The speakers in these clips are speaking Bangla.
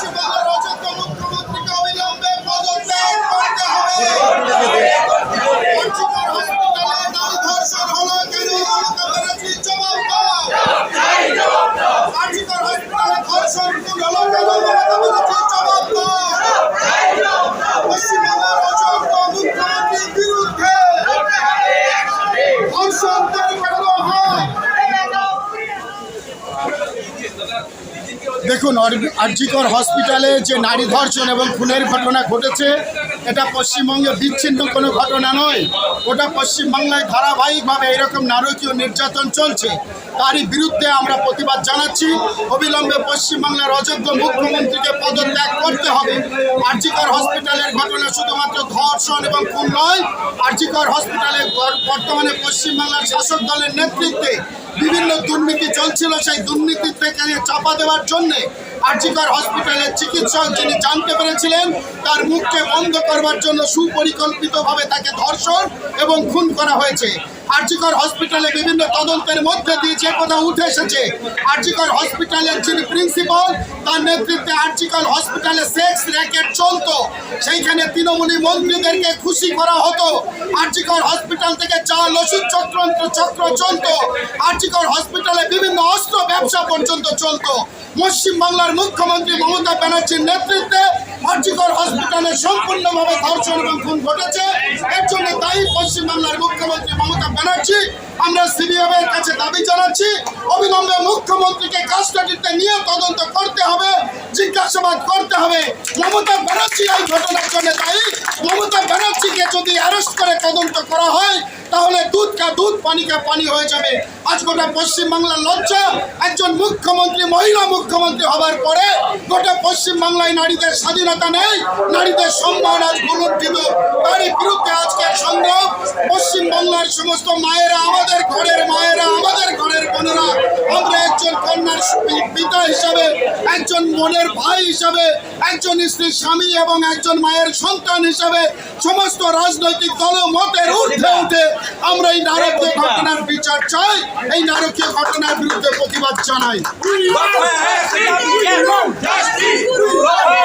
পশ্চিমবঙ্গের অযোগ্য দেখুন অর্জিকর আরজিকর হসপিটালে যে নারী ধর্ষণ এবং খুনের ঘটনা ঘটেছে এটা পশ্চিমবঙ্গে বিচ্ছিন্ন কোনো ঘটনা নয়। ওটা পশ্চিমবাংলায় ধারাবাহিকভাবে এরকম নারকীয় নির্যাতন চলছে। তারই বিরুদ্ধে আমরা প্রতিবাদ জানাচ্ছি। অবিলম্বে পশ্চিমবাংলার অযোগ্য মুখ্যমন্ত্রীকে পদত্যাগ করতে হবে। আরজিকর হসপিটালের ঘটনা শুধুমাত্র ধর্ষণ এবং খুন নয়, আরজিকর হসপিটালে বর- বর্তমানে পশ্চিমবাংলার শাসক দলের নেতৃত্বে বিভিন্ন দুর্নীতি চলছিল। সেই দুর্নীতি থেকে চাপা দেওয়ার জন্য আরজিকর হসপিটালের চিকিৎসক যিনি জানতে পেরেছিলেন, তার মুখকে বন্ধ করবার জন্য সুপরিকল্পিতভাবে তাকে ধর্ষণ এবং খুন করা হয়েছে। আরজিকর হসপিটালে বিভিন্ন তদন্তের মধ্যে দিয়ে যে কথা উঠে এসেছে, আরজিকর হসপিটালের যিনি প্রিন্সিপাল, তার নেতৃত্বে আরজিকর হসপিটালে সেক্স র্যাকেট চলতো। সেইখানে তৃণমূলী মন্ত্রীদেরকে খুশি করা হতো। আরজিকর হসপিটাল থেকে চাল ওষুধ চক্রান্ত চক্র চলতো। আরজিকর হসপিটালে বিভিন্ন অস্ত্র ব্যবসা পর্যন্ত চলত। পশ্চিমবাংলার মুখ্যমন্ত্রী মমতা ব্যানার্জির নেতৃত্বে আরজিকর হসপিটালে সম্পূর্ণভাবে ধর্ষণ এবং খুন ঘটেছে। এর জন্য দায়ী পশ্চিমবাংলার মুখ্যমন্ত্রী মমতা ব্যানার্জি আমরা সিবিএম এর কাছে দাবি জানাচ্ছি, অবিলম্বে মুখ্যমন্ত্রীকে কাস্টাডিতে নিয়ে তদন্ত করতে হবে, জিজ্ঞাসাবাদ করতে হবে। মমতা ব্যানার্জি এই ঘটনার জন্য দায়ী। মমতা ব্যানার্জিকে যদি অ্যারেস্ট করে তদন্ত করা হয়, তাহলে দুধ কা দুধ, পানি কা পানি হয়ে যাবে। আজ গোটা পশ্চিমবাংলার লজ্জা, একজন মুখ্যমন্ত্রী, মহিলা মুখ্যমন্ত্রী হবার পরে গোটা পশ্চিমবাংলায় নারীদের স্বাধীনতা নেই নারীদের সম্মান আজ ভুলুণ্ঠিত। তারই বিরুদ্ধে আজকের সংগ্রাম। পশ্চিমবাংলার সমস্ত মায়েরা আমাদের ঘরের মায়েরা আমাদের ঘরের বোনেরা আমরা একজন কন্যার পিতা হিসাবে একজন বোনের ভাই হিসাবে একজন স্ত্রীর স্বামী এবং একজন মায়ের সন্তান হিসাবে সমস্ত রাজনৈতিক দল মতের ঊর্ধ্বে উঠে আমরা এই নারকীয় ঘটনার বিচার চাই এই নারকীয় ঘটনার বিরুদ্ধে প্রতিবাদ জানাই। Guru.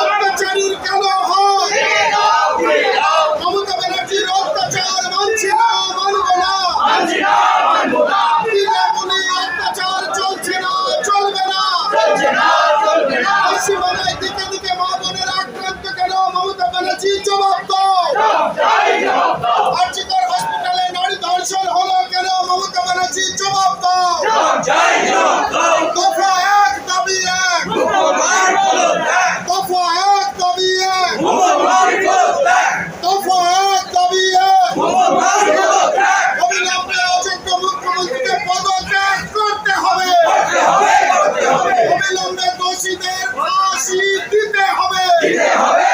অত্যাচারীর কেন হয়। মমতা ব্যানার্জির অত্যাচার মানছি না, মানবো না। অত্যাচার চলছে না, চলবে না। পশ্চিমবাংলায় দিকে দিকে মা বোনের আক্রান্ত কেন? মমতা ব্যানার্জি জবাব দাও। হসপিটালে নারী ধর্ষণ হলো কেন? মমতা ব্যানার্জি জবাব দাও। ফাঁসি দিতে হবে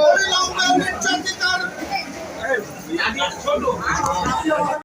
অবিলম্বে নির্যাতিতার